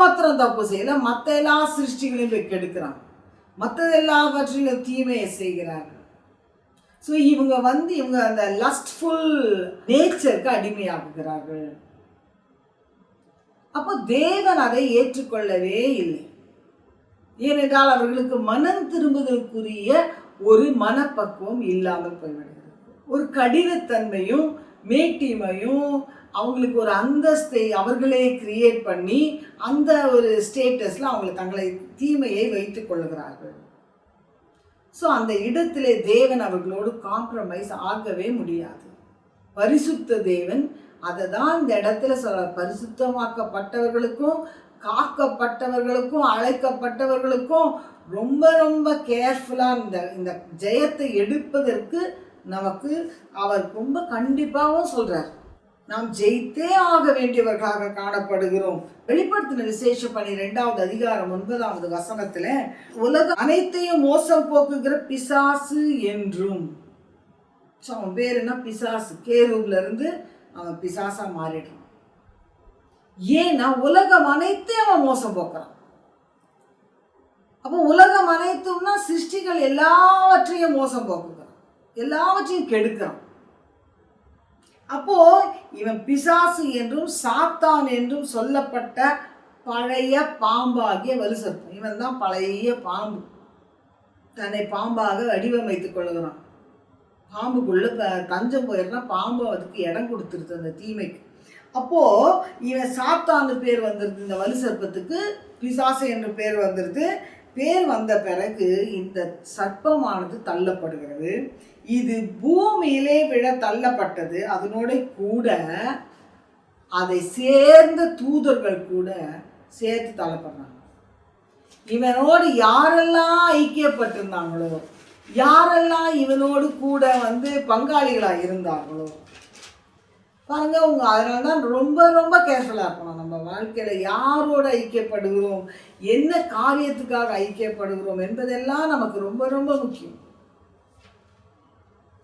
மாத்திரம் தப்பு செய்யல மற்ற எல்லா சிருஷ்டிகளையும் கெடுக்கிறான் கெடுக்கிறாங்க. மற்றது எல்லாவற்றிலும் தீமையை செய்கிறார்கள் ஸோ இவங்க வந்து இவங்க அந்த லஸ்ட்ஃபுல் நேச்சருக்கு அடிமையாகுகிறார்கள் அப்போ தேவன் அதை ஏற்றுக்கொள்ளவே இல்லை. ஏனென்றால் அவர்களுக்கு மனம் திரும்புதற்குரிய ஒரு மனப்பக்குவம் இல்லாமல் போய்விடுகிறது. ஒரு கடினத்தன்மையும் மேட்டிமையும் அவங்களுக்கு ஒரு அந்தஸ்தை அவர்களே கிரியேட் பண்ணி அந்த ஒரு ஸ்டேட்டஸில் அவங்களை தங்களை தீமையை வைத்துக் கொள்கிறார்கள் ஸோ அந்த இடத்திலே தேவன் அவர்களோடு காம்ப்ரமைஸ் ஆகவே முடியாது. பரிசுத்த தேவன் அதை தான் இந்த இடத்துல சொல்ல பரிசுத்தமாக்கப்பட்டவர்களுக்கும் காக்கப்பட்டவர்களுக்கும் அழைக்கப்பட்டவர்களுக்கும் ரொம்ப ரொம்ப கேர்ஃபுல்லாக இந்த இந்த ஜெயத்தை எடுப்பதற்கு நமக்கு அவர் ரொம்ப கண்டிப்பாகவும் சொல்கிறார் நாம் ஜெயித்தே ஆக வேண்டியவர்களாக காணப்படுகிறோம். வெளிப்படுத்தின விசேஷ பணி ரெண்டாவது அதிகாரம் ஒன்பதாவது வசனத்துல உலக அனைத்தையும் மோசம் போக்குகிற பிசாசு என்றும். ஸோ அவன் பேர் என்ன? பிசாசு. கேரூப்ல இருந்து அவன் பிசாசா மாறிடுறான். ஏன்னா உலகம் அனைத்தையும் அவன் மோசம் போக்குறான். அப்போ உலகம் அனைத்தும்னா சிருஷ்டிகள் எல்லாவற்றையும் மோசம் போக்குகிறான். எல்லாவற்றையும் கெடுக்கிறான். அப்போ இவன் பிசாசு என்றும் சாத்தான் என்றும் சொல்லப்பட்ட பழைய பாம்பாகிய வலுசற்பம் இவன் தான் பழைய பாம்பு. தன்னை பாம்பாக வடிவமைத்துக் கொள்கிறான். பாம்புக்குள்ள தஞ்சம் போயிருந்தா பாம்பு அதுக்கு இடம் கொடுத்துருது அந்த தீமைக்கு. அப்போ இவன் சாத்தான்னு பேர் வந்துருது. இந்த வலு சர்ப்பத்துக்கு பிசாசு என்று பேர் வந்திருது. பேர் வந்த பிறகு இந்த சர்ப்பமானது தள்ளப்படுகிறது. இது பூமியிலே விழ தள்ளப்பட்டது. அதனோட கூட அதை சேர்ந்த தூதர்கள் கூட சேர்த்து தள்ளப்படுறாங்க. இவனோடு யாரெல்லாம் ஐக்கியப்பட்டிருந்தாங்களோ யாரெல்லாம் இவனோடு கூட வந்து பங்காளிகளாக இருந்தாங்களோ பாருங்கள் உங்க அதனால தான் ரொம்ப ரொம்ப கேர்ஃபுல்லாக இருக்கணும். நம்ம வாழ்க்கையில் யாரோட ஐக்கியப்படுகிறோம்? என்ன காரியத்துக்காக ஐக்கியப்படுகிறோம்? என்பதெல்லாம் நமக்கு ரொம்ப ரொம்ப முக்கியம்.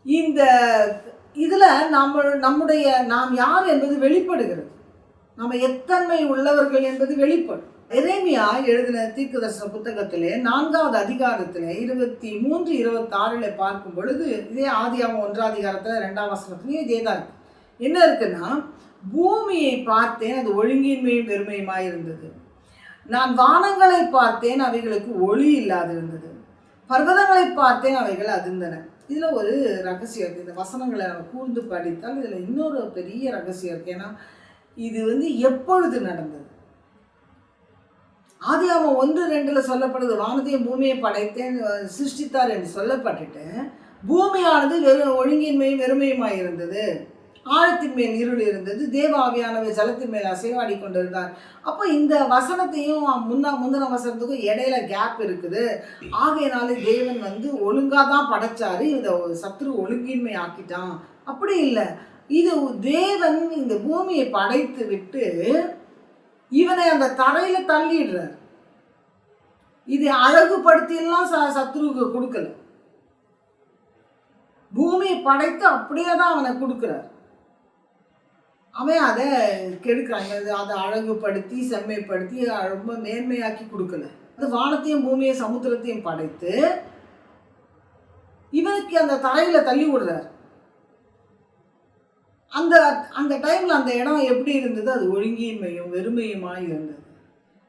இந்த இதில் நம்ம நம்முடைய நாம் யார் என்பது வெளிப்படுகிறது. நம்ம எத்தன்மை உள்ளவர்கள் என்பது வெளிப்படும். எரேமியா எழுதின தீர்க்கதர்சன புத்தகத்திலே நான்காவது அதிகாரத்தில் இருபத்தி மூன்று இருபத்தாறுல பார்க்கும் பொழுது இதே ஆதியாமம் ஒன்றாம் அதிகாரத்தில் ரெண்டாம் வசனத்துலேயும் இதே தான் இருக்குது என்ன இருக்குன்னா பூமியை பார்த்தேன் அது ஒழுங்கின்மையும் பெருமையுமாய் இருந்தது. நான் வானங்களை பார்த்தேன் அவைகளுக்கு ஒளி இல்லாதிருந்தது. பர்வதங்களை பார்த்தேன் அவைகள் அதிர்ந்தன. இதில் ஒரு ரகசியம் இருக்குது இந்த வசனங்களை நம்ம கூர்ந்து படித்தால் இதில் இன்னொரு பெரிய ரகசியம் இருக்குது ஏன்னா இது வந்து எப்பொழுது நடந்தது? ஆதியாமம் ஒன்று ரெண்டில் சொல்லப்படுது வானத்தையும் பூமியை படைத்தேன் சிருஷ்டித்தார் என்று சொல்லப்பட்டுட்டு பூமியானது வெறும் ஒழுங்கின்மையும் வெறுமையுமாய் இருந்தது. ஆழத்தின் மேல் இருள் இருந்தது. தேவாவியானவர் ஜலத்தின் மேல் அசைவாடி கொண்டிருந்தார். அப்போ இந்த வசனத்தையும் முன்னா முந்தின வசனத்துக்கும் இடையில கேப் இருக்குது. ஆகையினால தேவன் வந்து ஒழுங்காக தான் படைச்சாரு. இந்த சத்ரு ஒழுங்கின்மை ஆக்கிட்டான். அப்படி இல்லை. இது தேவன் இந்த பூமியை படைத்து விட்டு இவனை அந்த தரையில தள்ளிடுறார். இது அழகுபடுத்தியெல்லாம் ச சத்ருவுக்கு கொடுக்கல. பூமியை படைத்து அப்படியே தான் அவனை கொடுக்குறார். அவன் அதை கெடுக்கிறாங்க அது அதை அழகுபடுத்தி செம்மைப்படுத்தி ரொம்ப மேன்மையாக்கி கொடுக்கல. அது வானத்தையும் பூமியை சமுத்திரத்தையும் படைத்து இவனுக்கு அந்த தரையில் தள்ளி விடுறார். அந்த அந்த டைமில் அந்த இடம் எப்படி இருந்தது? அது ஒழுங்கின்மையும் வெறுமையுமாக இருந்தது.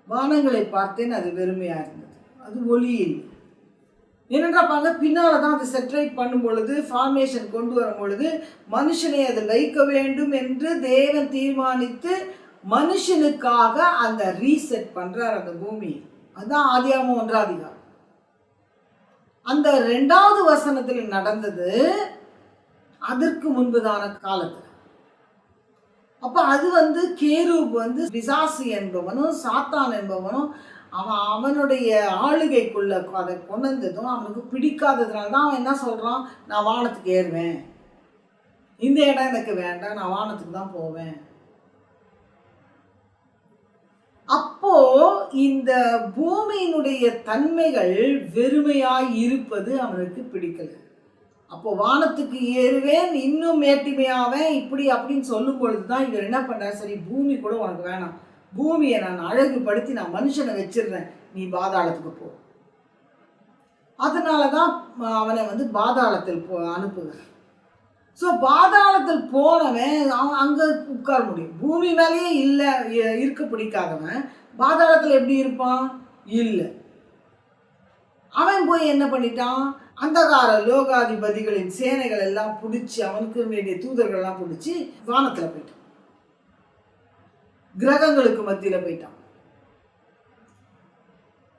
வானங்களை பார்த்தேன் அது வெறுமையாக இருந்தது. அது ஒளி இல்லை. ஏனென்றால் பின்னால் தான் அது செட்ரேட் பண்ணும் பொழுது ஃபார்மேஷன் கொண்டு வரும் பொழுது மனுஷனை அது வைக்க வேண்டும் என்று தேவன் தீர்மானித்து மனுஷனுக்காக அந்த ரீசெட் பண்ணுறார் அந்த பூமி. அதுதான் ஆதியாமம் ஒன்றாதிகாரம் அந்த ரெண்டாவது வசனத்தில் நடந்தது அதற்கு முன்புதான காலத்தில். அப்போ அது வந்து கேரூப் வந்து பிசாசு என்பவனும் சாத்தான் என்பவனும் அவன் அவனுடைய ஆளுகைக்குள்ள அதை கொண்டதும் அவனுக்கு பிடிக்காததுனால தான் அவன் என்ன சொல்கிறான் நான் வானத்துக்கு ஏறுவேன். இந்த இடம் எனக்கு வேண்டாம் நான் வானத்துக்கு தான் போவேன். அப்போ இந்த பூமியினுடைய தன்மைகள் வெறுமையாய் இருப்பது அவனுக்கு பிடிக்கல. அப்போ வானத்துக்கு ஏறுவேன் இன்னும் மேட்டிமையாவேன் இப்படி அப்படின்னு சொல்லும் பொழுது தான் இவர் என்ன பண்ணார் சரி பூமி கூட உனக்கு வேணாம். பூமியை நான் அழகுபடுத்தி நான் மனுஷனை வச்சிடுறேன். நீ பாதாளத்துக்கு போ. அதனால தான் அவனை வந்து பாதாளத்தில் போ அனுப்புகிறார் ஸோ பாதாளத்தில் போனவன் அவன் அங்கே உட்கார முடியும். பூமி மேலேயே இல்லை இ- இருக்க பிடிக்காதவன். பாதாளத்தில் எப்படி இருப்பான்? இல்லை. அவன் போய் என்ன பண்ணிட்டான்? அந்தகார லோகாதிபதிகளின் சேனைகள் எல்லாம் பிடிச்சி அவனுக்கு வேண்டிய தூதர்கள் எல்லாம் பிடிச்சி வானத்தில் போயிட்டான். கிரகங்களுக்கு மத்தியில் போயிட்டான்.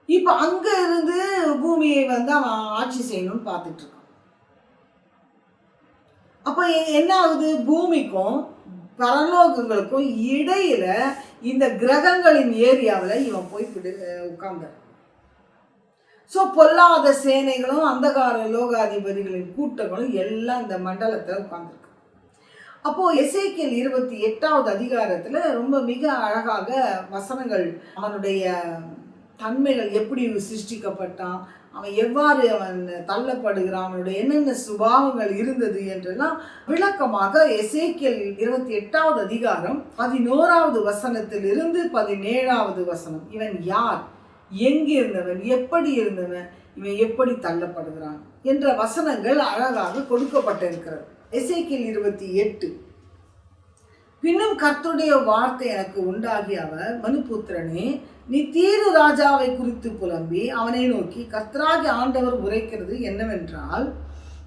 இப்போ அங்கே இருந்து பூமியை வந்து அவன் ஆட்சி செய்யணும்னு பார்த்துட்டு இருக்கான். அப்போ என்ன ஆகுது? பூமிக்கும் பரலோகங்களுக்கும் இடையில இந்த கிரகங்களின் ஏரியாவில் இவன் போய் பிடி உட்கார்ந்தார் ஸோ பொல்லாத சேனைகளும் அந்தகார லோகாதிபதிகளின் கூட்டங்களும் எல்லாம் இந்த மண்டலத்தில் உட்காந்துருக்கு அப்போ எசேக்கியல் இருபத்தி எட்டாவது அதிகாரத்துல ரொம்ப மிக அழகாக வசனங்கள் அவனுடைய தன்மைகள் எப்படி சிருஷ்டிக்கப்பட்டான் அவன் எவ்வாறு அவன் தள்ளப்படுகிறான் அவனுடைய என்னென்ன சுபாவங்கள் இருந்தது என்றெல்லாம் விளக்கமாக எசேக்கியல் இருபத்தி எட்டாவது அதிகாரம் பதினோராவது வசனத்திலிருந்து பதினேழாவது வசனம். இவன் யார்? எங்கே இருந்தவன்? எப்படி இருந்தவன்? இவன் எப்படி தள்ளப்படுகிறான்? என்ற வசனங்கள் அழகாக கொடுக்கப்பட்டிருக்கிறது. எசைக்கில் இருபத்தி எட்டு. பின்னும் கர்த்துடைய வார்த்தை எனக்கு உண்டாகி அவர் மனுபுத்திரனே நீ தீரு ராஜாவை குறித்து புலம்பி அவனை நோக்கி கர்த்தராகி ஆண்டவர் உரைக்கிறது என்னவென்றால்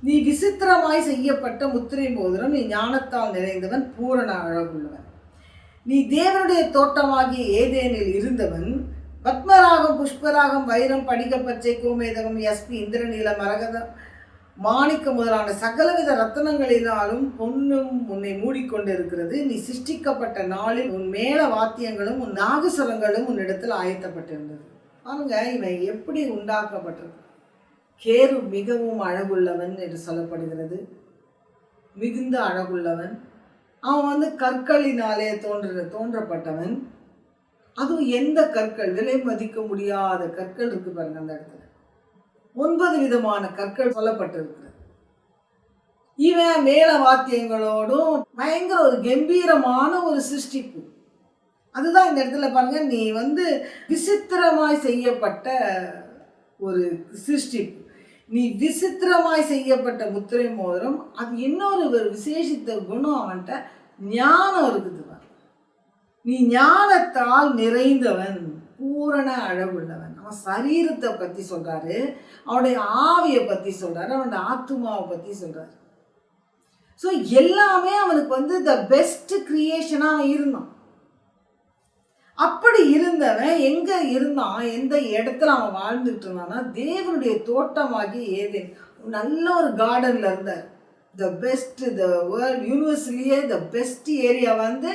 நீ விசித்திரமாய் செய்யப்பட்ட முத்திரை மோதிரம் நீ ஞானத்தால் நிறைந்தவன் பூரண அழகுள்ளவன். நீ தேவனுடைய தோட்டமாகிய ஏதேனில் இருந்தவன் பத்மராகம் புஷ்பராகம் வைரம் படிக பச்சை கோமேதகம் எஸ்பி இந்திரநீல மரகதம் மாணிக்க முதலான சகலவித ரத்தனங்களினாலும் பொன்னும் உன்னை மூடிக்கொண்டிருக்கிறது. நீ சிருஷ்டிக்கப்பட்ட நாளில் உன் மேல வாத்தியங்களும் உன் நாகசுரங்களும் உன்னிடத்தில் ஆயத்தப்பட்டிருந்தது. பாருங்க இவன் எப்படி உண்டாக்கப்பட்டிருக்கு கேரு மிகவும் அழகுள்ளவன் என்று சொல்லப்படுகிறது. மிகுந்த அழகுள்ளவன். அவன் வந்து கற்களினாலே தோன்ற தோன்றப்பட்டவன். அதுவும் எந்த கற்கள்? விலை மதிக்க முடியாத கற்கள் இருக்கு பாருங்க அந்த இடத்துல. ஒன்பது விதமான கற்கள் சொல்லப்பட்டிருக்கிறது. இவன் மேல வாத்தியங்களோடும் பயங்கர ஒரு கம்பீரமான ஒரு சிருஷ்டிப்பு. அதுதான் இந்த இடத்துல பாருங்க நீ வந்து விசித்திரமாய் செய்யப்பட்ட ஒரு சிருஷ்டிப்பு. நீ விசித்திரமாய் செய்யப்பட்ட முத்திரை மோதிரம் அது இன்னொரு ஒரு விசேஷித்த குணம் அவன்கிட்ட ஞானம் இருக்குது நீ ஞானத்தால் நிறைந்தவன் பூரண அழகுள்ளவன் அவன் சரீரத்தை பற்றி சொல்கிறாரு அவனுடைய ஆவியை பற்றி சொல்கிறாரு அவனுடைய ஆத்துமாவை பற்றி சொல்கிறாரு ஸோ எல்லாமே அவனுக்கு வந்து த பெஸ்ட் கிரியேஷனாக இருந்தான் அப்படி இருந்தவன் எங்கே இருந்தான் எந்த இடத்துல அவன் வாழ்ந்துட்டு இருந்தான்னா தேவனுடைய தோட்டமாகி ஏதேன் நல்ல ஒரு கார்டனில் இருந்தார். த பெஸ்ட் த வேர்ல்ட் யூனிவர்ஸ்லேயே த பெஸ்ட் ஏரியா வந்து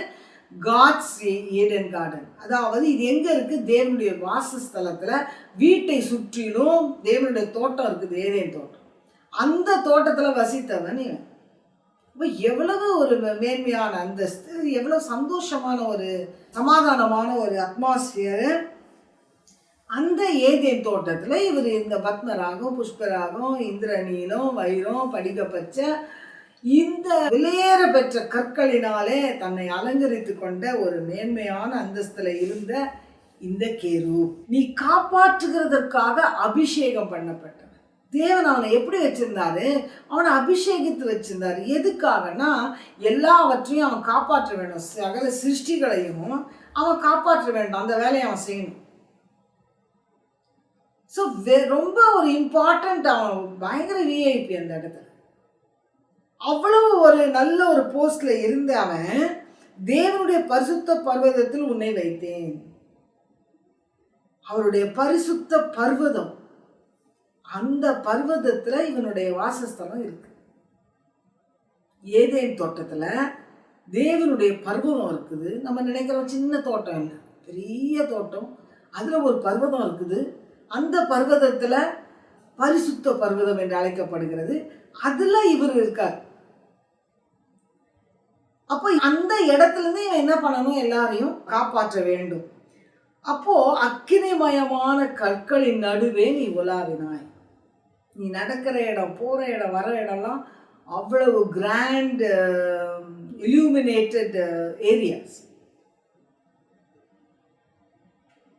காட்ஸ் ஏடன் கார்டன் அதாவது இது எங்க இருக்கு? தேவனுடைய வாசஸ்தலத்துல வீட்டை சுற்றிலும் தேவனுடைய தோட்டம் இருக்குது ஏதேன் தோட்டம். அந்த தோட்டத்துல வசித்தவன் இவன். இப்போ எவ்வளவு ஒரு மேன்மையான அந்தஸ்து எவ்வளவு சந்தோஷமான ஒரு சமாதானமான ஒரு அட்மாஸ்பியரு அந்த ஏதேன் தோட்டத்தில் இவர் இந்த பத்மராகம் புஷ்பராகம் இந்திரநீலம் வைரம் படிகப்பச்சை இந்த விலையேற பெற்ற கற்களினாலே தன்னை அலங்கரித்து கொண்ட ஒரு மேன்மையான அந்தஸ்துல இருந்த இந்த கேரு. நீ காப்பாற்றுகிறதற்காக அபிஷேகம் பண்ணப்பட்டவன். தேவன் அவனை எப்படி வச்சிருந்தாரு? அவனை அபிஷேகித்து வச்சிருந்தாரு. எதுக்காகனா எல்லாவற்றையும் அவன் காப்பாற்ற வேண்டும். சகல சிருஷ்டிகளையும் அவன் காப்பாற்ற வேண்டும். அந்த வேலையை அவன் செய்யணும். ஸோ ரொம்ப ஒரு இம்பார்ட்டண்ட் அவன் பயங்கர விஐபி அந்த இடத்துல. அவ்வளவு ஒரு நல்ல ஒரு போஸ்ட்ல இருந்த அவன் தேவனுடைய பரிசுத்த பர்வதத்தில் உன்னை வைத்தேன். அவருடைய பரிசுத்த பர்வதம். அந்த பர்வதத்துல இவனுடைய வாசஸ்தலம் இருக்கு. ஏதேன் தோட்டத்துல தேவனுடைய பர்வதம் இருக்குது. நம்ம நினைக்கிறோம் சின்ன தோட்டம் இல்லை. பெரிய தோட்டம். அதுல ஒரு பர்வதம் இருக்குது. அந்த பர்வதத்துல பரிசுத்த பர்வதம் என்று அழைக்கப்படுகிறது. அதில் இவர் இருக்கார். அப்போ அந்த இடத்துல இருந்து இவன் என்ன பண்ணணும்? எல்லாரையும் காப்பாற்ற வேண்டும். அப்போ அக்கினிமயமான கற்களின் நடுவே நீ உலாவினாய். நீ நடக்கிற இடம் போகிற இடம் வர இடம்லாம் அவ்வளவு கிராண்ட் இல்யூமினேட்டட் ஏரியாஸ்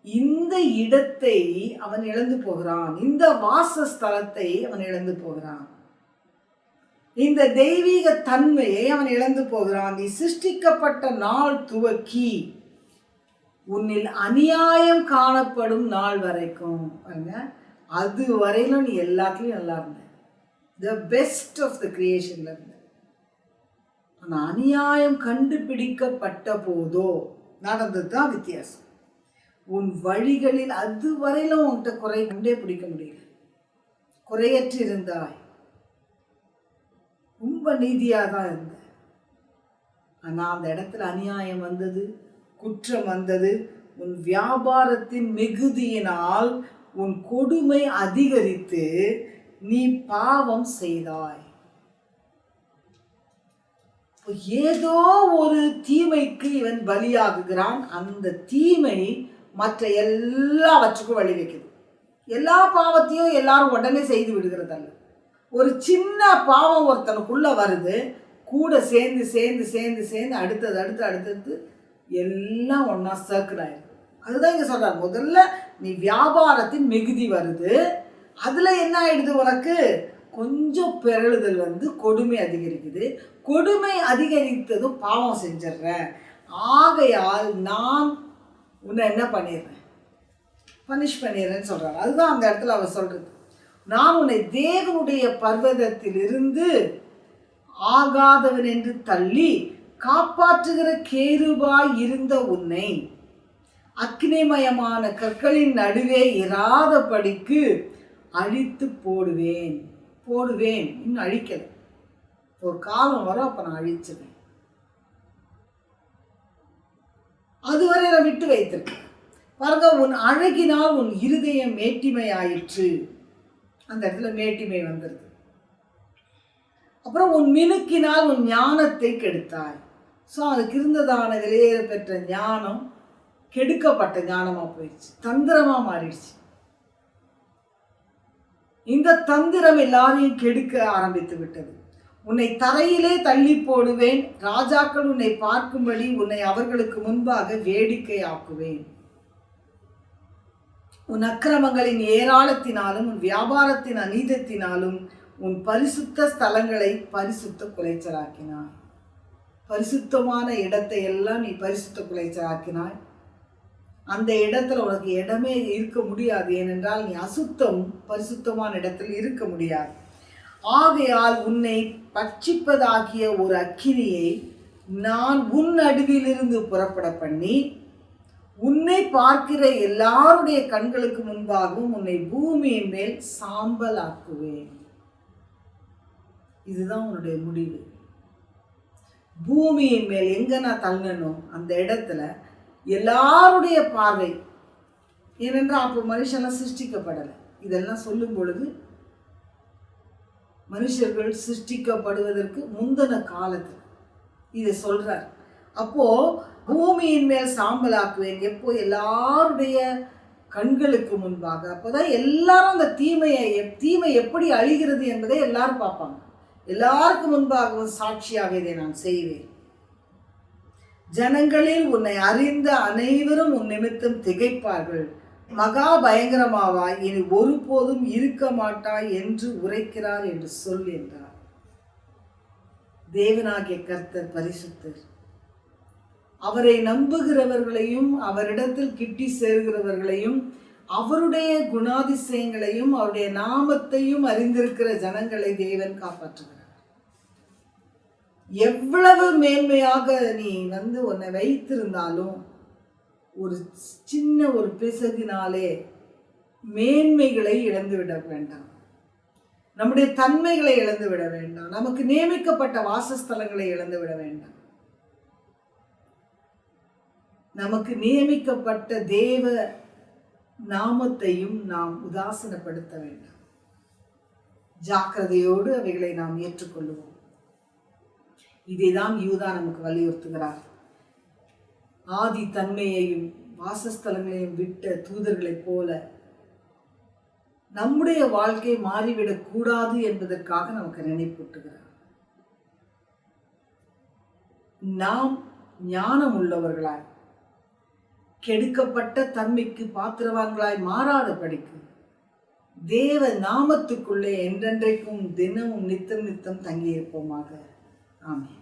இந்த இடத்தை அவன் இழந்து போகிறான். இந்த வாசஸ்தலத்தை அவன் இழந்து போகிறான். இந்த தெய்வீக தன்மையை அவன் இழந்து போகிறான். நீ சிருஷ்டிக்கப்பட்ட நாள் துவக்கி உன்னில் அநியாயம் காணப்படும் நாள் வரைக்கும். அது வரையிலும் நீ எல்லாத்துலேயும் நல்லா இருந்த. த பெஸ்ட் ஆஃப் த கிரியேஷன்ல இருந்த. ஆனால் அநியாயம் கண்டுபிடிக்கப்பட்ட போதோ நடந்தது தான் வித்தியாசம். உன் வழிகளில் அது வரையிலும் உன்கிட்ட குறை கண்டே பிடிக்க முடியல. குறையற்று இருந்தாய். ரொம்ப நீதியாக தான் இருந்தேன். ஆனால் அந்த இடத்துல அநியாயம் வந்தது குற்றம் வந்தது. உன் வியாபாரத்தின் மிகுதியினால் உன் கொடுமை அதிகரித்து நீ பாவம் செய்தாய். ஏதோ ஒரு தீமைக்கு இவன் பலியாகுகிறான். அந்த தீமை மற்ற எல்லாவற்றுக்கும் வழி வைக்குது எல்லா பாவத்தையும் எல்லாரும் உடனே செய்து விடுகிறதல்ல. ஒரு சின்ன பாவம் ஒருத்தனுக்குள்ள வருது கூட சேர்ந்து சேர்ந்து சேர்ந்து சேர்ந்து அடுத்தது அடுத்து அடுத்தது எல்லாம் ஒன்றா சர்க்கிள் ஆயிடுது அதுதான் இங்கே சொல்கிறார் முதல்ல நீ வியாபாரத்தின் மிகுதி வருது. அதில் என்ன ஆயிடுது உனக்கு? கொஞ்சம் பிறழுதல் வந்து கொடுமை அதிகரிக்குது. கொடுமை அதிகரித்ததும் பாவம் செஞ்சிடுறேன். ஆகையால் நான் உன்னை என்ன பண்ணிடுறேன்? பனிஷ் பண்ணிடுறேன்னு சொல்கிறார் அதுதான் அந்த இடத்துல அவர் சொல்கிறது நான் உன்னை தேவனுடைய பர்வதத்திலிருந்து ஆகாதவன் என்று தள்ளி காப்பாற்றுகிற கேருபாய் இருந்த உன்னை அக்னிமயமான கற்களின் நடுவே இராதபடிக்கு அழித்து போடுவேன். போடுவேன். இன்னும் அழிக்கல. ஒரு காலம் வரும் அப்போ நான் அழிச்சிடுவேன் அதுவரை நான் விட்டு வைத்திருக்கேன். பாருங்க உன் அழகினால் உன் இருதயம் மேட்டிமை ஆயிற்று அந்த இடத்துல மேட்டிமை வந்துடுது அப்புறம் உன் மினுக்கினால் உன் ஞானத்தை கெடுத்தாய். ஸோ அதுக்கு இருந்ததான விலையேற பெற்ற ஞானம் கெடுக்கப்பட்ட ஞானமாக போயிடுச்சு. தந்திரமாக மாறிடுச்சு. இந்த தந்திரம் எல்லாரையும் கெடுக்க ஆரம்பித்து விட்டது. உன்னை தரையிலே தள்ளி போடுவேன். ராஜாக்கள் உன்னை பார்க்கும்படி உன்னை அவர்களுக்கு முன்பாக வேடிக்கை ஆக்குவேன் உன் அக்கிரமங்களின் ஏராளத்தினாலும் உன் வியாபாரத்தின் அநீதத்தினாலும் உன் பரிசுத்த ஸ்தலங்களை பரிசுத்த குலைச்சலாக்கினாய். பரிசுத்தமான இடத்தை எல்லாம் நீ பரிசுத்த குலைச்சலாக்கினாய். அந்த இடத்துல உனக்கு இடமே இருக்க முடியாது. ஏனென்றால் நீ அசுத்தம் பரிசுத்தமான இடத்தில் இருக்க முடியாது. ஆகையால் உன்னை பட்சிப்பதாகிய ஒரு அக்கினியை நான் உன் நடுவிலிருந்து புறப்பட பண்ணி உன்னை பார்க்கிற எல்லாருடைய கண்களுக்கு முன்பாகவும் உன்னை பூமியின் மேல் சாம்பல் ஆக்குவேன் இதுதான் உன்னுடைய முடிவு. பூமியின் மேல் எங்க நான் தங்கணும் அந்த இடத்துல எல்லாருடைய பார்வை. ஏனென்றால் அப்போ மனுஷன்லாம் சிருஷ்டிக்கப்படலை. இதெல்லாம் சொல்லும் பொழுது மனுஷர்கள் சிருஷ்டிக்கப்படுவதற்கு முந்தின காலத்தில் இதை சொல்கிறார் அப்போது பூமியின் மேல் சாம்பலாக்குவேன். எப்போ எல்லாருடைய கண்களுக்கு முன்பாக. அப்போதான் எல்லாரும் அந்த தீமையை எப்- தீமை எப்படி அழிகிறது என்பதை எல்லாரும் பார்ப்பாங்க. எல்லாருக்கும் முன்பாகவும் சாட்சியாக இதை நான் செய்வேன். ஜனங்களில் உன்னை அறிந்த அனைவரும் உன் நிமித்தம் திகைப்பார்கள். மகா பயங்கரமாவாய் இனி ஒருபோதும் இருக்க மாட்டாய் என்று உரைக்கிறார் என்று சொல் என்றார். தேவனாகிய கர்த்தர் பரிசுத்தர். அவரை நம்புகிறவர்களையும் அவரிடத்தில் கிட்டி சேர்கிறவர்களையும் அவருடைய குணாதிசயங்களையும் அவருடைய நாமத்தையும் அறிந்திருக்கிற ஜனங்களை தேவன் காப்பாற்றுகிறார். எவ்வளவு மேன்மையாக நீ வந்து உன்னை வைத்திருந்தாலும் ஒரு சின்ன ஒரு பிசகினாலே மேன்மைகளை இழந்து விட வேண்டாம். நம்முடைய தன்மைகளை இழந்து விட வேண்டாம். நமக்கு நியமிக்கப்பட்ட வாசஸ்தலங்களை இழந்து விட வேண்டாம். நமக்கு நியமிக்கப்பட்ட தேவ நாமத்தையும் நாம் உதாசனப்படுத்த வேண்டாம். ஜாக்கிரதையோடு அவைகளை நாம் ஏற்றுக்கொள்ளுவோம். இதைதான் யூதா நமக்கு வலியுறுத்துகிறார். ஆதி தன்மையையும் வாசஸ்தலங்களையும் விட்ட தூதர்களைப் போல நம்முடைய வாழ்க்கை மாறிவிடக் கூடாது என்பதற்காக நமக்கு நினைப்பூட்டுகிறார். நாம் ஞானம் உள்ளவர்களாய் கெடுக்கப்பட்ட தன்மைக்கு பாத்திரவான்களாய் மாறாத படிக்கு. தேவ நாமத்துக்குள்ளே என்றென்றைக்கும் தினமும் நித்தம் நித்தம் தங்கியிருப்போமாக. ஆமே